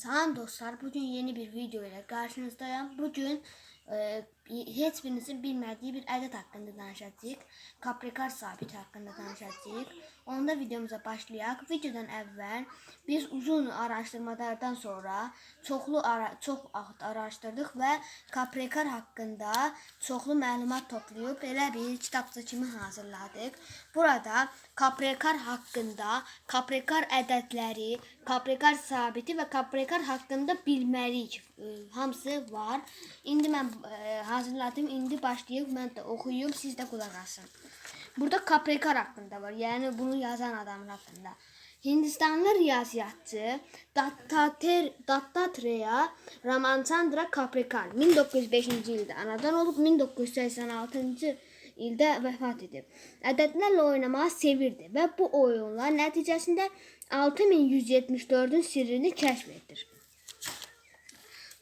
Salam dostlar, bugün yeni bir video ile karşınızdayım. Bugün e, heç birinizin bilmediği bir ədəd haqqında danışacağıq. Kaprikar sabiti haqqında danışacağıq. Onda videomuza başlayaq. Videodan əvvəl biz uzun araşdırmalardan sonra çoxlu ara çox araşdırdıq və kaprikar haqqında çoxlu məlumat toplayıb elə bir kitabça kimi hazırladıq. Burada kaprikar haqqında, kaprikar ədədləri, kaprikar sabiti və kaprikar haqqında bilməliyik. E, hamısı var. İndi mən e, hazırladım. İndi başlayıb mən də oxuyum, siz də qulaq asın. Burada kaprikar haqqında var. Yəni bunu yazan adamın haqqında. Hindistanlı riyaziyyatçı Dattater, Dattatreya Ramachandra Kaprikar 1905-ci ildə anadan olub 1986-cı ildə vəfat edib. Ədədlərlə oynamağı sevirdi və bu oyunlar nəticəsində 6174-ün sirrini kəşf etdir.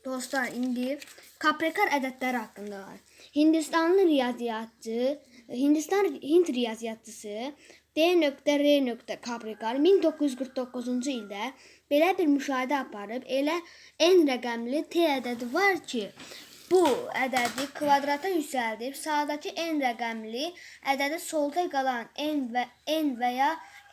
Dostlar indi kaprikar ədədləri haqqında var. Hindistanlı riyaziyyatçı, Hindistan Hind riyaziyyatçısı D.R. Kaprikar 1949-cu ildə belə bir müşahidə aparıb, elə n rəqəmli t ədədi var ki, bu ədədi kvadrata yüksəldib sağdakı n rəqəmli ədədi solda qalan n və n və ya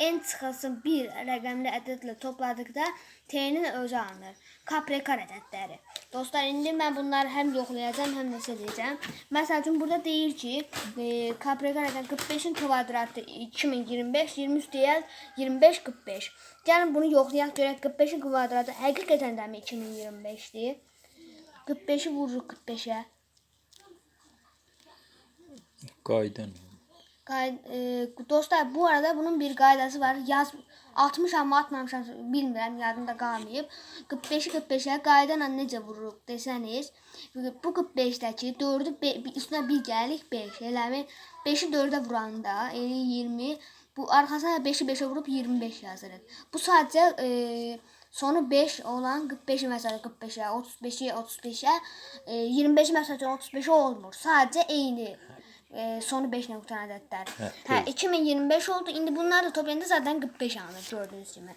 n çıxılsın 1 rəqəmli ədədlə topladıqda t-nin özü alınır. Kaprikar ədədləri. Dostlar, indi mən bunları həm yoxlayacağam, həm də siləcəm. Məsəl üçün burada deyir ki, e, kaprikar ədəd 45-in kvadratı 2025, 23 deyil 25 45. Gəlin bunu yoxlayaq görək 45-in kvadratı həqiqətən də mi 2025-dir? 45-i vururuq 45-ə. Qaydan. Qay- e, dostlar bu arada bunun bir qaydası var. Yaz 60 amma atmamışam bilmirəm, yadımda qalmayıb. 45-i 45-ə qayda ilə necə vururuq desəniz, bu 45-dəki 4-ü be- bir- üstünə 1 gəlirik 5. Eləmi 5-i 4-ə vuranda elə 20, bu arxasına 5-i 5-ə vurub 25 yazırıq. Bu sadəcə e, sonu 5 olan 45-i məsələn 45-ə, 35-i 35-ə, e, 25-i məsələn 35-ə olmur. Sadəcə eyni e, sonu 5 ilə qutan ədədlər. Hə, Hə, 2025 oldu. İndi bunları da toplayanda zaten 45 alınır gördüyünüz kimi.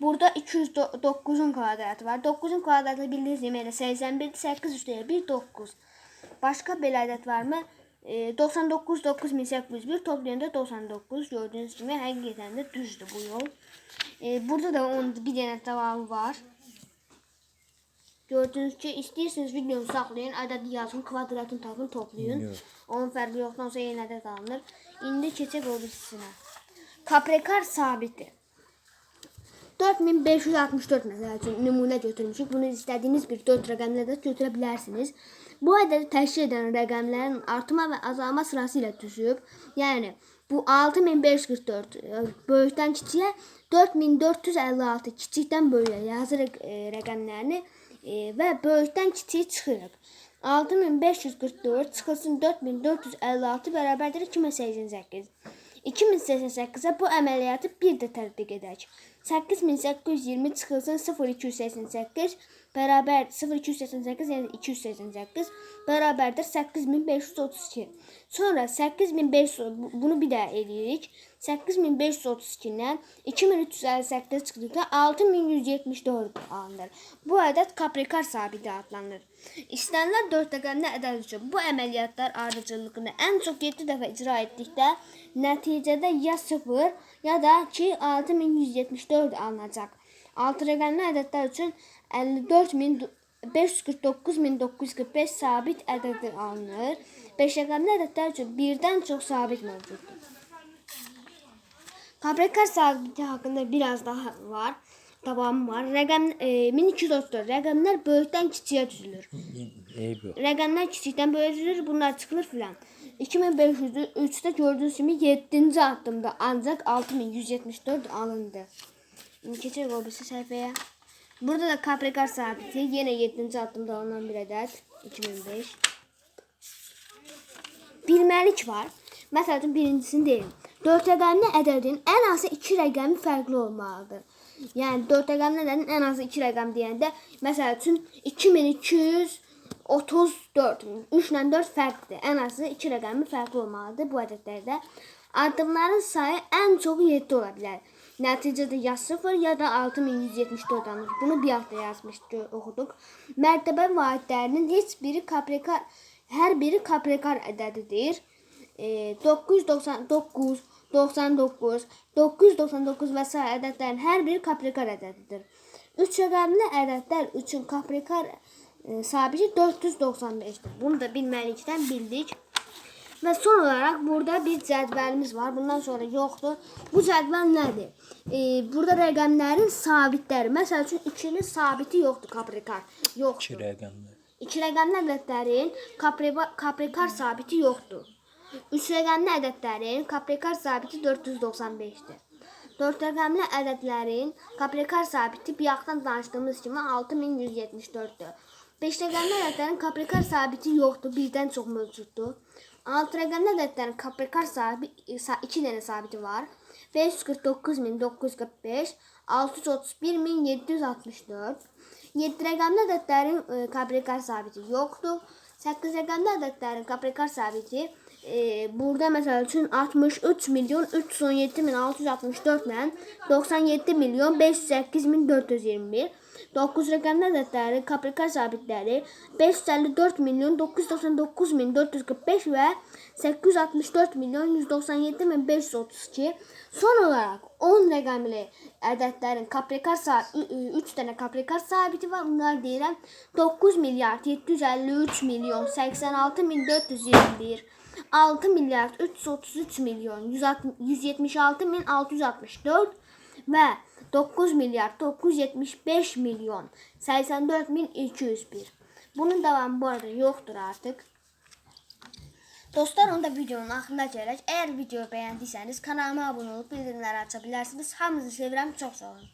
Burada 209'un kvadratı var. 9'un kvadratı bildiğiniz gibi elə 81, 8 üstəyə 1, 9. Başqa belə ədəd varmı? E, 99, 9801 toplayanda 99 gördüğünüz kimi həqiqətən də düzdür bu yol. E, burada da onun bir dənə davamı var. Gördüğünüz ki istiyorsanız videonu saklayın. Adedi yazın. Kvadratını tapın toplayın. Yok. Onun fərqi yoxdan sonra yenə də alınır. İndi keçək o birisinə. Kaprikar sabiti. 4564 məsəl üçün nümunə götürmüşük. Bunu istədiyiniz bir 4 rəqəmlə də götürə bilərsiniz. Bu ədədi təşkil edən rəqəmlərin artıma və azalma sırası ilə düzüb. Yəni bu 6544 e, böyükdən kiçiyə 4456 kiçikdən böyüyə yazırıq e, rəqəmlərini e, və böyükdən kiçiyi çıxırıq. 6544 çıxılsın 4456 bərabərdir 2088. 2088-ə bu əməliyyatı bir də tətbiq edək. 8820 çıxılsın 0288 bərabər 0288 yəni 288 bərabərdir 8532. Sonra 8500 bu- bunu bir daha eləyirik. 8532-dən 2358 çıxdıqda 6174 alınır. Bu ədəd kaprikar sabiti adlanır. İstənilən 4 rəqəmli ədəd üçün bu əməliyyatlar ardıcıllığını ən çox 7 dəfə icra etdikdə nəticədə ya 0 ya da ki 6174 alınacaq. 6 rəqəmli ədədlər üçün 54000 549945 sabit ədədi alınır. 5 rəqəmli ədədlər üçün birdən çox sabit mövcuddur. Kaprikar sabiti haqqında biraz daha var. Davamı var. Rəqəm e, 1234 rəqəmlər böyükdən kiçiyə düzülür. Rəqəmlər kiçikdən böyüyə düzülür, bunlar çıxılır filan. 2503-də gördüyünüz kimi 7-ci addımda ancaq 6174 alındı. İndi keçək səhifəyə. Burada da kaprikar sabiti yenə 7-ci addımda alınan bir ədəd 2005. Bilməlik var. Məsəl üçün birincisini deyim. 4 rəqəmli ədədin ən azı 2 rəqəmi fərqli olmalıdır. Yəni 4 rəqəmli ədədin ən azı 2 rəqəm deyəndə məsəl üçün 2234 3 ilə 4 fərqlidir. Ən azı 2 rəqəmi fərqli olmalıdır bu ədədlərdə. Addımların sayı ən çoxu 7 ola bilər. Nəticədə ya 0 ya da 6174 alınır. Bunu bir hafta yazmışdı, oxuduq. Mərtəbə vahidlərinin heç biri kaprekar, hər biri kaprekar ədədidir. E, 999, 99, 999 və s. ədədlərin hər biri kaprekar ədədidir. Üç rəqəmli ədədlər üçün kaprekar e, sabiti 495'dir. Bunu da bilməlikdən bildik. Və son olaraq burada bir cədvəlimiz var. Bundan sonra yoxdur. Bu cədvəl nədir? E, burada rəqəmlərin sabitləri. Məsəl üçün ikili sabiti yoxdur kaprekar. İki Yoxdur. rəqəmlər. İki rəqəmli ədədlərin kapreba- kaprekar sabiti yoxdur. Üç rəqəmli ədədlərin kaprekar sabiti 495-dir. Dörd rəqəmli ədədlərin kaprekar sabiti bayaqdan danışdığımız kimi 6174-dür. 5 rəqəmli ədədlərin kaprekar sabiti yoxdur, birdən çox mövcuddur. 6 rəqəmli ədədlərin kaprekar sabiti 2 dənə sabiti var. 549945, 631764. 7 rəqəmli ədədlərin kaprekar sabiti yoxdur. 8 rəqəmli ədədlərin kaprekar sabiti e, burada məsəl üçün 63 milyon 317 min 664 ilə 97 milyon 508 min 421. 9 rəqəmli ədədlərin kaprekar sabitləri 554 milyon 999 min 445 və 864 milyon 197 min 532. Son olaraq 10 rəqəmli ədədlərin kaprekar 3 dənə kaprekar sabiti var. Bunlar deyirəm 9 milyard 753 milyon 86 min 421. 6 milyard 333 milyon 176 min 664 və 9 milyard 975 milyon 84 min 201. Bunun davamı bu arada yoxdur artıq. Dostlar onda videonun axırına gələk. Əgər videoyu bəyəndiysəniz kanalıma abunə olub bildirimləri aça bilərsiniz. Hamınızı sevirəm. Çox sağ olun.